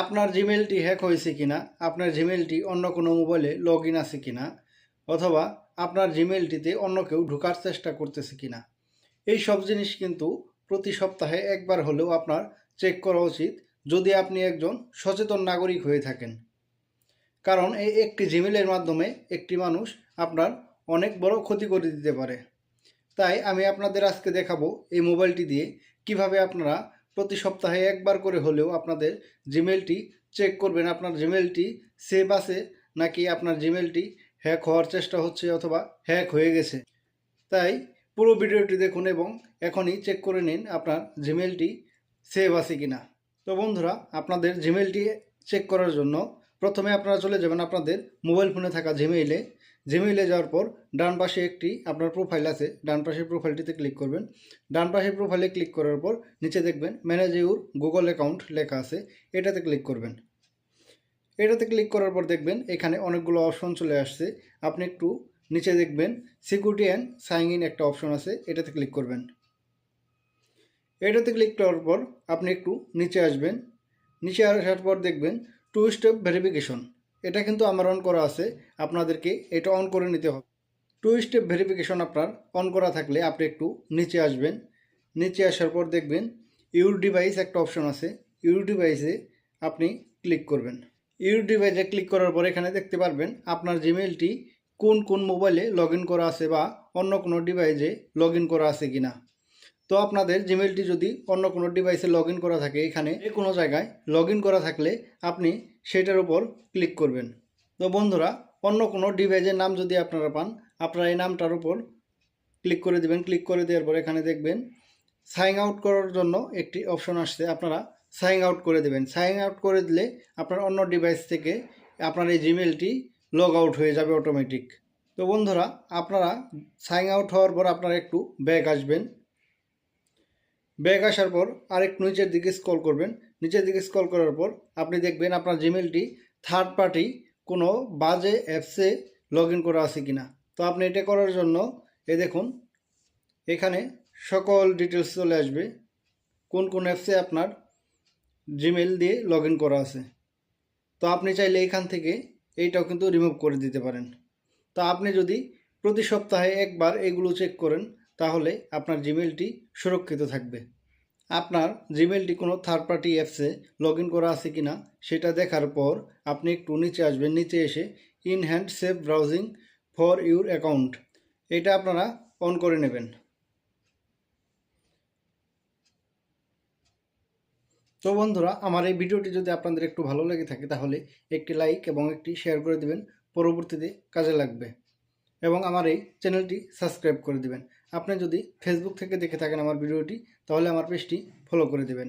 আপনার জিমেলটি হ্যাক হয়েছে কিনা, আপনার জিমেলটি অন্য কোনো মোবাইলে লগ ইন আছে কিনা, অথবা আপনার জিমেলটিতে অন্য কেউ ঢোকার চেষ্টা করতেছে কিনা। এই সব জিনিস কিন্তু প্রতি সপ্তাহে একবার হলেও আপনার চেক করা উচিত যদি আপনি একজন সচেতন নাগরিক হয়ে থাকেন। কারণ এই একটি জিমেলের মাধ্যমে একটি মানুষ আপনার অনেক বড় ক্ষতি করে দিতে পারে। তাই আমি আপনাদের আজকে দেখাবো এই মোবাইলটি দিয়ে কীভাবে আপনারা প্রতি সপ্তাহে একবার করে হলেও আপনাদের জিমেলটি চেক করবেন। আপনার জিমেলটি সেভ আছে নাকি আপনার জিমেলটি হ্যাক হওয়ার চেষ্টা হচ্ছে অথবা হ্যাক হয়ে গেছে। তাই পুরো ভিডিওটি দেখুন এবং এখনই চেক করে নিন আপনার জিমেলটি সেভ আছে কিনা। তো বন্ধুরা, আপনাদের জিমেলটি চেক করার জন্য প্রথমে আপনারা চলে যাবেন আপনাদের মোবাইল ফোনে থাকা জিমেইলে জিমেইলে যাওয়ার পর ডান পাশে একটি আপনার প্রোফাইল আছে, ডান পাশের প্রোফাইলটিতে ক্লিক করবেন। ডান পাশের প্রোফাইলে ক্লিক করার পর নিচে দেখবেন ম্যানেজ ইউর গুগল অ্যাকাউন্ট লেখা আছে, এটাতে ক্লিক করবেন। এটাতে ক্লিক করার পর দেখবেন এখানে অনেকগুলো অপশন চলে আসছে। আপনি একটু নিচে দেখবেন সিকিউরিটি অ্যান্ড সাইন ইন একটা অপশন আছে, এটাতে ক্লিক করবেন। এটাতে ক্লিক করার পর আপনি একটু নিচে আসবেন। নিচে আসার পর দেখবেন টু স্টেপ ভেরিফিকেশন এটা কিন্তু আমার অন করা আছে, আপনাদেরকে এটা অন করে নিতে হবে। টু স্টেপ ভেরিফিকেশন আপনার অন করা থাকলে আপনি একটু নিচে আসবেন। নিচে আসার পর দেখবেন ইউর ডিভাইস একটা অপশন আছে। ইউর ডিভাইসে আপনি ক্লিক করবেন। ইউর ডিভাইসে ক্লিক করার পর এখানে দেখতে পারবেন আপনার জিমেলটি কোন কোন মোবাইলে লগ করা আছে বা অন্য কোনো ডিভাইসে লগ করা আছে কিনা। তো আপনাদের জিমেলটি যদি অন্য কোনো ডিভাইসে লগ করা থাকে এখানে কোনো জায়গায় লগ করা থাকলে আপনি সেটার উপর ক্লিক করবেন। তো বন্ধুরা, অন্য কোনো ডিভাইসের নাম যদি আপনারা পান, আপনারা এই নামটার উপর ক্লিক করে দেবেন। ক্লিক করে দেওয়ার পর এখানে দেখবেন সাইন আউট করার জন্য একটি অপশন আসছে। আপনারা সাইন আউট করে দেবেন। সাইন আউট করে দিলে আপনার অন্য ডিভাইস থেকে আপনার এই জিমেলটি লগ আউট হয়ে যাবে অটোমেটিক তো বন্ধুরা, আপনারা সাইন আউট হওয়ার পর আপনারা একটু ব্যাক আসবেন। ব্যাক আসার পর আরেকটু নিচের দিকে স্ক্রল করবেন। নিচের দিকে স্ক্রল করার পর আপনি দেখবেন আপনার জিমেলটি থার্ড পার্টি কোনো বাজে অ্যাপসে লগ ইন করা আছে কি না তো আপনি এটা করার জন্য এ দেখুন, এখানে সকল ডিটেলস চলে আসবে। কোন কোন অ্যাপসে আপনার জিমেল দিয়ে লগ করা আছে। তো আপনি চাইলে এখান থেকে এইটাও কিন্তু রিমুভ করে দিতে পারেন। তো আপনি যদি প্রতি সপ্তাহে একবার এগুলো চেক করেন তাহলে আপনার জিমেলটি সুরক্ষিত থাকবে। আপনার জিমেলটি কোনো থার্ড পার্টি অ্যাপসে লগ করা আছে কি না সেটা দেখার পর আপনি একটু নিচে আসবেন, নিচে এসে enhanced safe browsing for your account এটা আপনারা অন করে নেবেন। তো বন্ধুরা, আমার এই ভিডিওটি যদি আপনাদের একটু ভালো লেগে থাকে, তাহলে একটি লাইক এবং একটি শেয়ার করে দেবেন। পরবর্তীতে কাজে লাগবে। এবং আমার এই চ্যানেলটি সাবস্ক্রাইব করে দিবেন। আপনি যদি ফেসবুক থেকে দেখে থাকেন আমার ভিডিওটি, তাহলে আমার পেজটি ফলো করে দেবেন।